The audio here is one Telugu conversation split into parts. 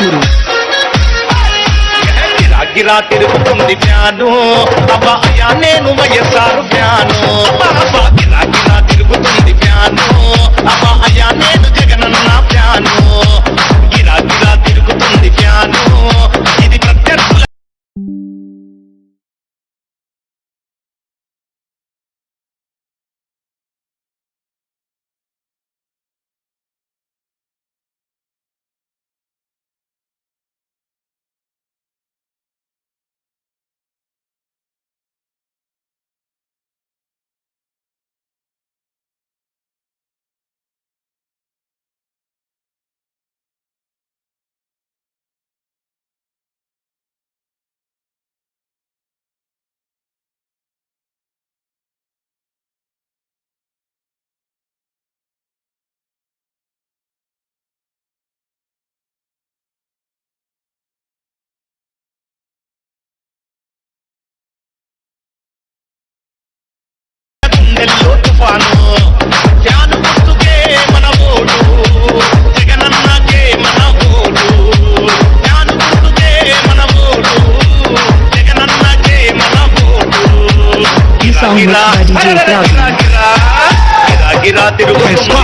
పర్చూరు గిరా తిరుగుతుంది ఫ్యాను అబ్బా అయ్యా నేను వైఎస్ఆర్ ఫ్యాను అబ్బా అబ్బా గిరా గుండెల్లో తుఫాను ఫ్యాను గుర్తుకే మన ఓటు జగనన్నకే మన ఓటు ఫ్యాను గుర్తుకే మన ఓటు జగనన్నకే మన ఓటు గిరా గిరా Proud. గిరా గిరా గిరా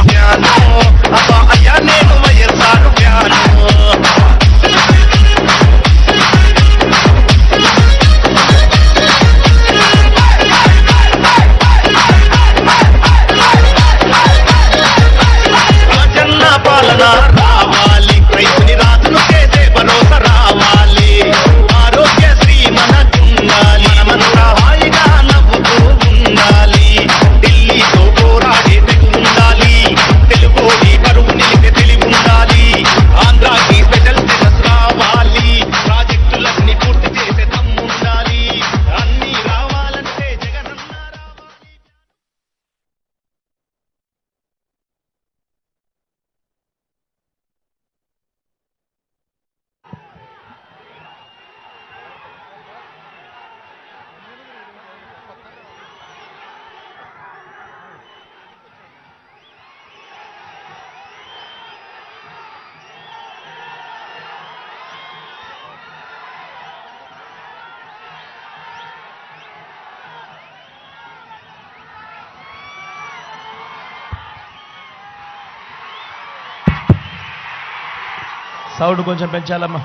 సౌండ్ కొంచెం పెంచాలమ్మా.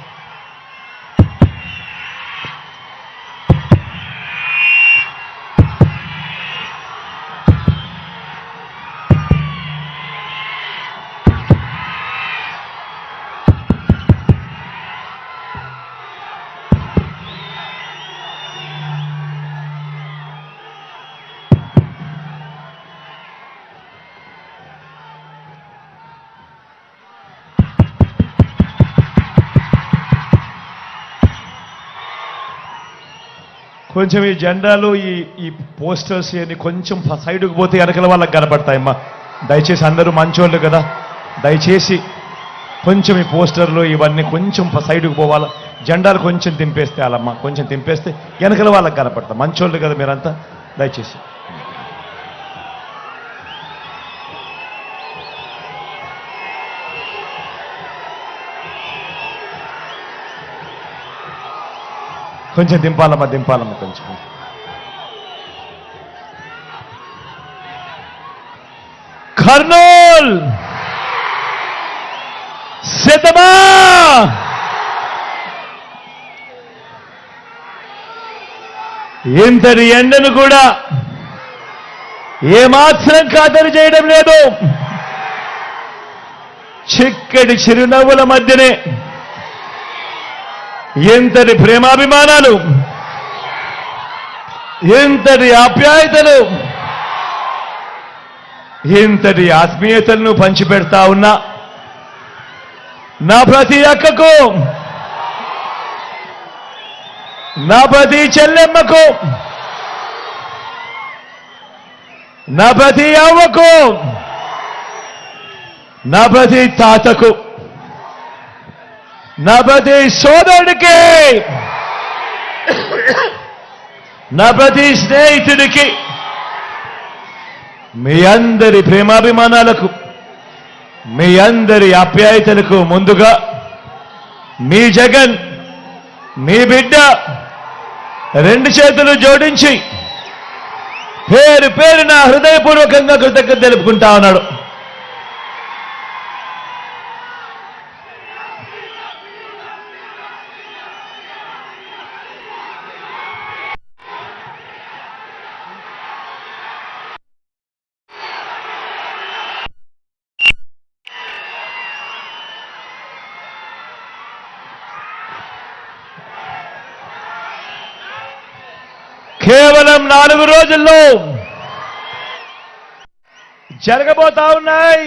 కొంచెం ఈ జెండాలు ఈ ఈ పోస్టర్స్ ఇవన్నీ కొంచెం సైడ్కి పోతే వెనకల వాళ్ళకి కనపడతాయమ్మా. దయచేసి అందరూ మంచోళ్ళు కదా. దయచేసి కొంచెం ఈ పోస్టర్లు ఇవన్నీ కొంచెం సైడ్కి పోవాలా. జెండాలు కొంచెం తింపేస్తే వాళ్ళమ్మా కొంచెం తింపేస్తే వెనకల వాళ్ళకి కనపడతాం మంచోళ్ళు కదా మీరంతా. దయచేసి. కొంచెం దింపాలమ్మా దింపాలమ్మా కొంచెం. కర్నూల్! సిద్ధమా ఇంతటి ఎండను కూడా ఏమాత్రం ఖాతరు చేయడం లేదు. చిక్కటి చిరునవ్వుల మధ్యనే ఎంతటి ప్రేమాభిమానాలు ఎంతటి ఆప్యాయతలు ఇంతటి ఆత్మీయతలను పంచిపెడతా ఉన్నా నా ప్రతి అక్కకు నా ప్రతి చెల్లెమ్మకు నా ప్రతి అవ్వకు నా ప్రతి తాతకు నబది సోదరుడికి నబది స్నేహితుడికి మీ అందరి ప్రేమాభిమానాలకు మీ అందరి ఆప్యాయతలకు ముందుగా మీ జగన్ మీ బిడ్డ రెండు చేతులు జోడించి పేరు పేరు నా హృదయపూర్వకంగా కృతజ్ఞత తెలుపుకుంటా ఉన్నాడు. కేవలం నాలుగు రోజుల్లో జరగబోతా ఉన్నాయి.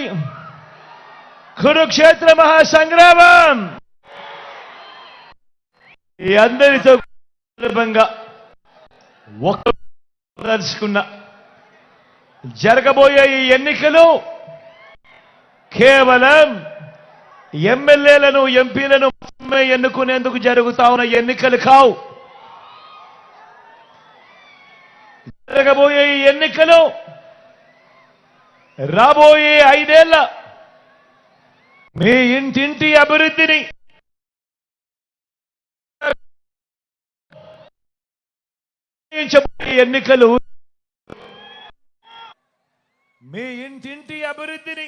కురుక్షేత్ర మహాసంగ్రామం. ఈ అందరితో సందర్భంగా ఒక్క దర్శకున్న జరగబోయే ఈ ఎన్నికలు కేవలం ఎమ్మెల్యేలను ఎంపీలను ఎన్నుకునేందుకు జరుగుతా ఉన్న ఎన్నికలు కావు. జరగబోయే ఈ ఎన్నికలు రాబోయే ఐదేళ్ళ మీ ఇంటింటి అభివృద్ధిని నిర్ణయించబోయే ఎన్నికలు మీ ఇంటింటి అభివృద్ధిని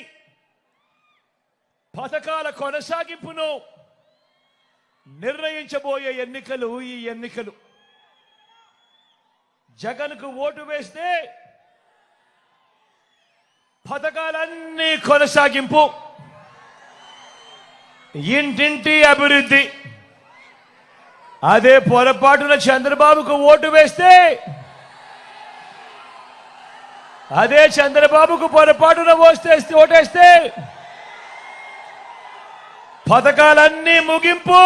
పథకాల కొనసాగింపును నిర్ణయించబోయే ఎన్నికలు ఈ ఎన్నికలు. జగన్కు ఓటు వేస్తే పథకాలన్నీ కొనసాగింపు. ఇంటింటి అభివృద్ధి. అదే పొరపాటున చంద్రబాబుకు ఓటు వేస్తే అదే చంద్రబాబుకు పొరపాటున ఓస్తే ఓటేస్తే పథకాలన్నీ ముగింపు.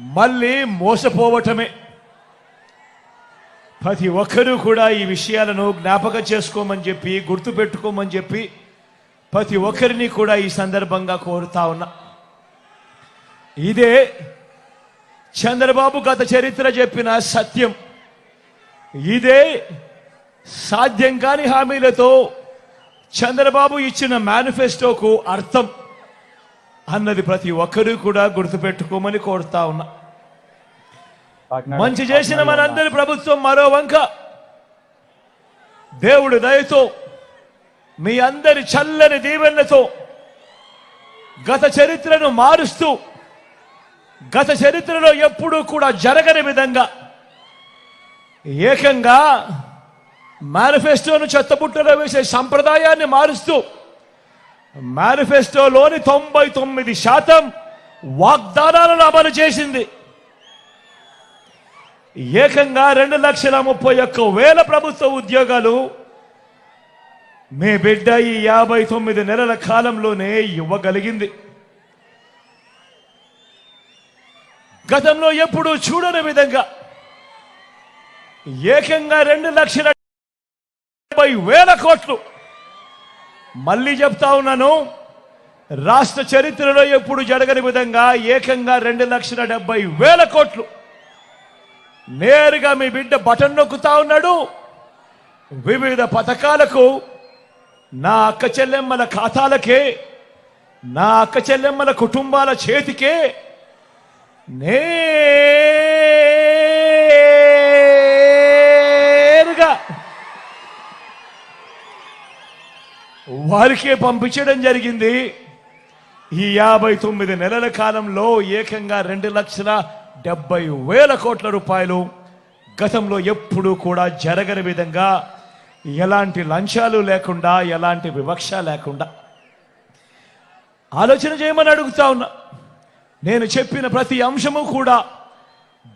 మళ్ళీ మోసపోవటమే. ప్రతి ఒక్కరూ కూడా ఈ విషయాలను జ్ఞాపకం చేసుకోమని చెప్పి గుర్తుపెట్టుకోమని చెప్పి ప్రతి ఒక్కరిని కూడా ఈ సందర్భంగా కోరుతా ఉన్నా. ఇదే చంద్రబాబు గత చరిత్ర చెప్పిన సత్యం. ఇదే సాధ్యం కాని హామీలతో చంద్రబాబు ఇచ్చిన మేనిఫెస్టోకు అర్థం అన్నది ప్రతి ఒక్కరూ కూడా గుర్తుపెట్టుకోమని కోరుతా ఉన్నా. మంచి చేసిన మనందరి ప్రభుత్వం మరో వంక. దేవుడి దయతో మీ అందరి చల్లని దీవెనలతో గత చరిత్రను మారుస్తూ గత చరిత్రలో ఎప్పుడూ కూడా జరగని విధంగా ఏకంగా మేనిఫెస్టోను చెత్తబుట్టలో వేసే సంప్రదాయాన్ని మారుస్తూ మేనిఫెస్టోలోని తొంభై తొమ్మిది శాతం వాగ్దానాలను అమలు చేసింది. ఏకంగా రెండు లక్షల ముప్పై ఒక్క వేల ప్రభుత్వ ఉద్యోగాలు మీ బిడ్డ ఈ యాభై తొమ్మిది నెలల కాలంలోనే ఇవ్వగలిగింది. గతంలో ఎప్పుడూ చూడని విధంగా ఏకంగా రెండు లక్షల డెబ్బై వేల కోట్లు. మళ్ళీ చెప్తా ఉన్నాను రాష్ట్ర చరిత్రలో ఎప్పుడు జరగని విధంగా ఏకంగా రెండు లక్షల డెబ్బై వేల కోట్లు. నేరుగా మీ బిడ్డ బటన్ నొక్కుతా ఉన్నాడు. వివిధ పథకాలకు నా అక్క చెల్లెమ్మల ఖాతాలకే నా అక్క చెల్లెమ్మల కుటుంబాల చేతికే నేరుగా వారికే పంపించడం జరిగింది. ఈ యాభై తొమ్మిది నెలల కాలంలో ఏకంగా రెండు లక్షల డెబ్బై వేల కోట్ల రూపాయలు గతంలో ఎప్పుడూ కూడా జరగని విధంగా ఎలాంటి లంచాలు లేకుండా ఎలాంటి వివక్ష లేకుండా. ఆలోచన చేయమని అడుగుతా ఉన్నా. నేను చెప్పిన ప్రతి అంశము కూడా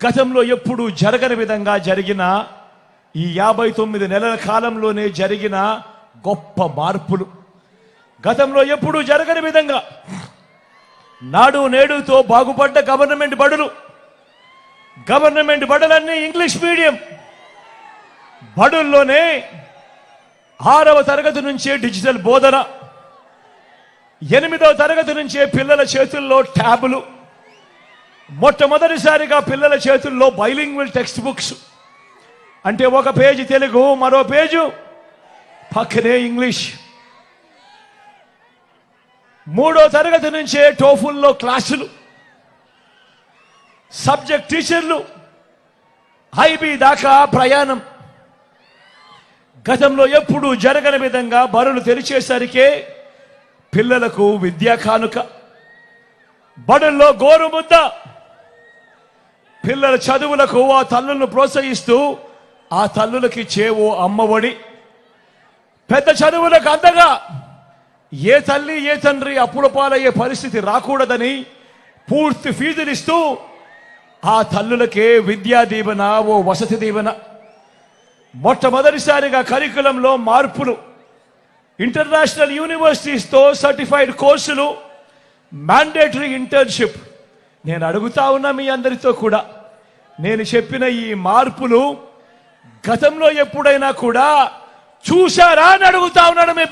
గతంలో ఎప్పుడూ జరగని విధంగా జరిగిన ఈ యాభై తొమ్మిది నెలల కాలంలోనే జరిగిన గొప్ప మార్పులు. గతంలో ఎప్పుడూ జరగని విధంగా నాడు నేడుతో బాగుపడ్డ గవర్నమెంట్ బడులు. గవర్నమెంట్ బడులన్నీ ఇంగ్లీష్ మీడియం. బడుల్లోనే ఆరవ తరగతి నుంచే డిజిటల్ బోధన ఎనిమిదవ తరగతి నుంచే పిల్లల చేతుల్లో ట్యాబులు మొట్టమొదటిసారిగా పిల్లల చేతుల్లో బైలింగ్వల్ టెక్స్ట్ బుక్స్. అంటే ఒక పేజీ తెలుగు మరో పేజు పక్కనే ఇంగ్లీష్. మూడో తరగతి నుంచే టోఫుల్లో క్లాసులు. సబ్జెక్ట్ టీచర్లు హైబీ దాకా ప్రయాణం. గతంలో ఎప్పుడూ జరగని విధంగా బరులు తెరిచేసరికే పిల్లలకు విద్యా కానుక. బడుల్లో గోరుముద్ద. పిల్లల చదువులకు ఆ తల్లులను ప్రోత్సహిస్తూ ఆ తల్లులకి చేవు అమ్మఒడి పెద్ద చదువులకు అందగా ఏ తల్లి ఏ తండ్రి అప్పుల పాలయ్యే పరిస్థితి రాకూడదని పూర్తి ఫీజులిస్తూ ఆ తల్లులకే విద్యా దీవెన ఓ వసతి దీవెన. మొట్టమొదటిసారిగా కరికులంలో మార్పులు. ఇంటర్నేషనల్ యూనివర్సిటీస్తో సర్టిఫైడ్ కోర్సులు మ్యాండేటరీ ఇంటర్న్షిప్. నేను అడుగుతా ఉన్నా మీ అందరితో కూడా. నేను చెప్పిన ఈ మార్పులు గతంలో ఎప్పుడైనా కూడా చూశారా అని అడుగుతా ఉన్నాడు మీ